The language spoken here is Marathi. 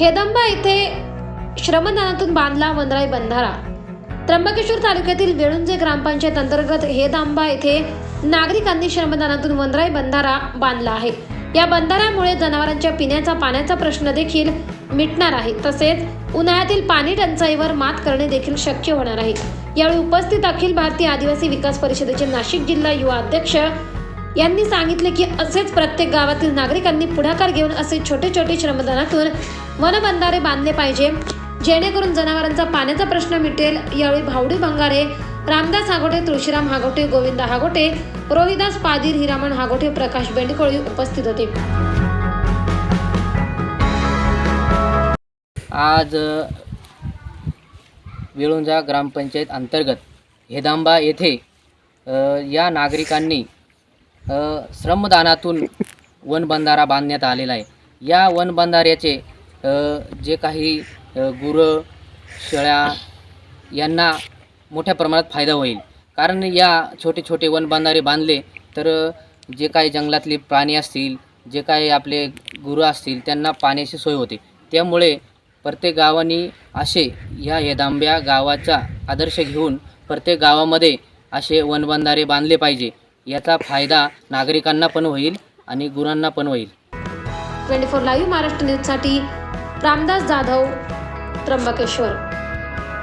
हेदंबा येथे श्रमदानातून बांधला वनराई बंधारा. त्र्यंबकेश्वर तालुक्यातील वेळुंजे ग्रामपंचायत अंतर्गत हेदांबा येथे नागरिकांनी श्रमदानातून वनराई बंधारा बांधला आहे. या बंधाऱ्यामुळे जनावरांच्या पिण्याचा पाण्याचा प्रश्न देखील मिटणार आहे. तसेच उन्हाळ्यातील पाणी टंचाईवर मात करणे देखील शक्य होणार आहे. यावेळी उपस्थित अखिल भारतीय आदिवासी विकास परिषदेचे नाशिक जिल्हा युवा अध्यक्ष यांनी सांगितले की असेच प्रत्येक गावातील नागरिकांनी पुढाकार घेऊन असे छोटे छोटे श्रमदानातून वनबंधारे बांधले पाहिजे. जेणेकरून जनावरांचा पाण्याचा प्रश्न मिटेल. यावेळी भावडी भंगारे रामदास हागोटे तुळशीराम हागोटे गोविंद हागोटे रोहिदास पादीर हिरामण हागोटे प्रकाश बेंडकोळी उपस्थित होते. आज अ, वेळुंजा ग्रामपंचायत अंतर्गत हेदांबा येथे या नागरिकांनी श्रमदानातून वनबंधारा बांधण्यात आलेला आहे. या वनबंधाऱ्याचे जे काही गुरं शेळ्या यांना मोठ्या प्रमाणात फायदा होईल. कारण या छोटे छोटे वनबंधारे बांधले तर जे काही जंगलातले प्राणी असतील जे काही आपले गुरं असतील त्यांना पाण्याची सोय होते. त्यामुळे प्रत्येक गावांनी असे ह्या येदांब्या गावाचा आदर्श घेऊन प्रत्येक गावामध्ये असे वनबंधारे बांधले पाहिजे. याचा फायदा नागरिकांना पण होईल आणि गुरांना पण होईल. ट्वेंटी फोर लाईव्ह महाराष्ट्र न्यूजसाठी रामदास जाधव त्र्यंबकेश्वर.